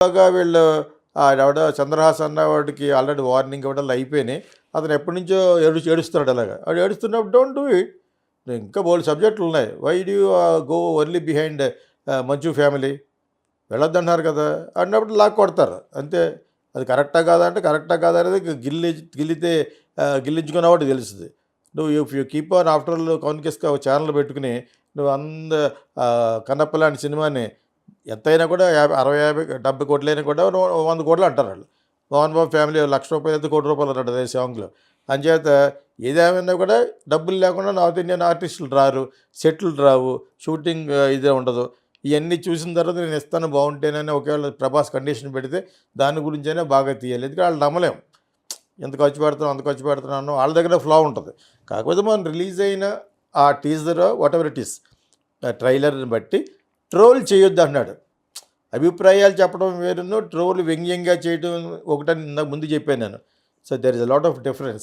బాగా వీళ్ళు ఆవిడ చంద్రహాస్ అన్న వాడికి ఆల్రెడీ వార్నింగ్ ఇవ్వడం అయిపోయినాయి. అతను ఎప్పటి నుంచో ఏడు ఏడుస్తున్నాడు అలాగా. వాడు ఏడుస్తున్నప్పుడు డోంట్ డూ ఇట్ ఇంకా బోల్డ్ సబ్జెక్టులు ఉన్నాయి. Why do go only behind Manchu family వెళ్ళొద్దన్నారు కదా. అన్నప్పుడు లాక్ కొడతారు. అంతే. అది కరెక్టా కాదా అంటే కరెక్టా కాదా అనేది గిల్లి గిల్లితే గిల్లించుకున్నవాడు తెలుస్తుంది. నువ్వు if you keep on after all కౌన్కెస్గా ఒక ఛానల్ పెట్టుకుని నువ్వు అంద ఆ, సినిమాని ఎంతైనా కూడా యాభై అరవై యాభై డెబ్బై కోట్లైనా కూడా వంద కోట్లు అంటారు వాళ్ళు. మోహన్ బాబు ఫ్యామిలీ లక్ష రూపాయలు అయితే కోటి రూపాయలు అన్నాడు అదే సాంగ్లో అంచేత ఏదేమైనా కూడా డబ్బులు లేకుండా నార్త్ ఇండియన్ ఆర్టిస్టులు రారు సెట్లు రావు షూటింగ్ ఇదే ఉండదు. ఇవన్నీ చూసిన తర్వాత నేను ఇస్తాను బాగుంటేనని ఒకవేళ ప్రభాస్ కండిషన్ పెడితే దాని గురించైనా బాగా తీయాలి. ఎందుకంటే వాళ్ళు నమ్మలేం. ఎంత ఖర్చు పెడుతున్నాం అంత ఖర్చు పెడుతున్నాను వాళ్ళ దగ్గర ఫ్లా ఉంటుంది. కాకపోతే మనం రిలీజ్ అయిన ఆ teaser whatever it is ట్రైలర్ని బట్టి ట్రోల్ చేయొద్దు అన్నాడు. అభిప్రాయాలు చెప్పడం వేరును ట్రోల్ వ్యంగ్యంగా చేయడం ఒకటని ముందు చెప్పాను నేను. So there is a lot of difference